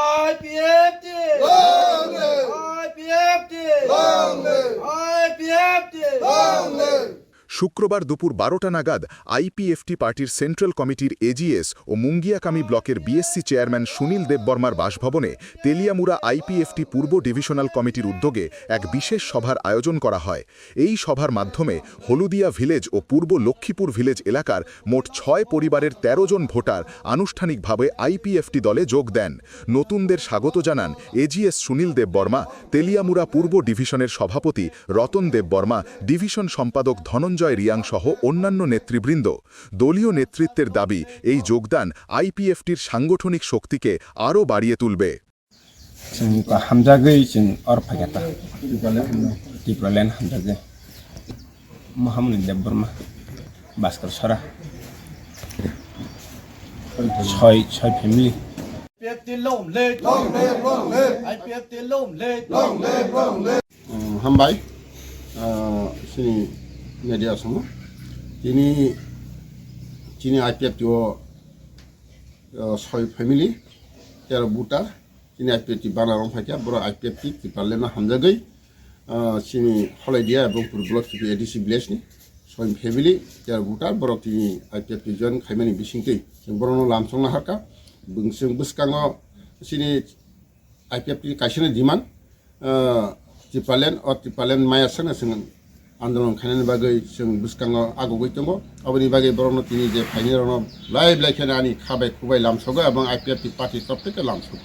I be empty. Long live. I be empty. Long. I be empty. Long. শুক্রবার দুপুর বারোটা নাগাদ IPFT পার্টির সেন্ট্রাল কমিটির এজিএস ও মুঙ্গিয়াকামি ব্লকের বিএসসি চেয়ারম্যান সুনীল দেববর্মার বাসভবনে তেলিয়ামুড়া আইপিএফটি পূর্ব ডিভিশনাল কমিটির উদ্যোগে এক বিশেষ সভার আয়োজন করা হয়। এই সভার মাধ্যমে হলুদিয়া ভিলেজ ও পূর্ব লক্ষ্মীপুর ভিলেজ এলাকার মোট ছয় পরিবারের ১৩ জন ভোটার আনুষ্ঠানিকভাবে আইপিএফটি দলে যোগ দেন। নতুনদের স্বাগত জানান এজিএস সুনীল দেববর্মা, তেলিয়ামুড়া পূর্ব ডিভিশনের সভাপতি রতন দেববর্মা, ডিভিশন সম্পাদক ধনঞ্জয় রিয়াং সহ অন্যান্য নেতৃবৃন্দ দলীয় নেতৃত্বের দাবি এই যোগদান আইপিএফটির সাংগঠনিক শক্তিকে আরও বাড়িয়ে তুলবে जोंखौ हामजागै जों अर फागेता टिप्रालेन हामजागै महामुनि देब बर्मा भास्कर सरा ছয় ছয় ফ্যামিলি IPFT মিডিয়ার সঙ্গে তিনি চিনি আইপিএফটিও ছয় ফ্যামিলি তেরো বুটার চিনি আইপিএফটি বানারম থাকে বড় আইপিএফটি তিপারলেনা হামজাগৈ চিনি হলাই দিয়া এবং ব্লক থেকে এডিসি ভিলেজনি ছয় ফ্যামিলি তেরো বুটার বড় তিনি আইপিএফটি জয়েন খাইমানি বিসিংতৈ जों বড় লামসংনা হাকা जों বুসকাঙ চিনি আইপিএফটি কাইসেনি ডিমান্ড তিপালেন অ তিপালেন মায়াসানা जों आन्दलन खायनायनि बागै जों बुसकाङाव आगुगै दङ अबनि बागै बर'नो दिनै जे फाइनि रनो लाइ लाइखेना आनि खाबाय खुबाय लामसगो এবং आइपिएफटि पार्टि तरफनिफ्राय लामसगो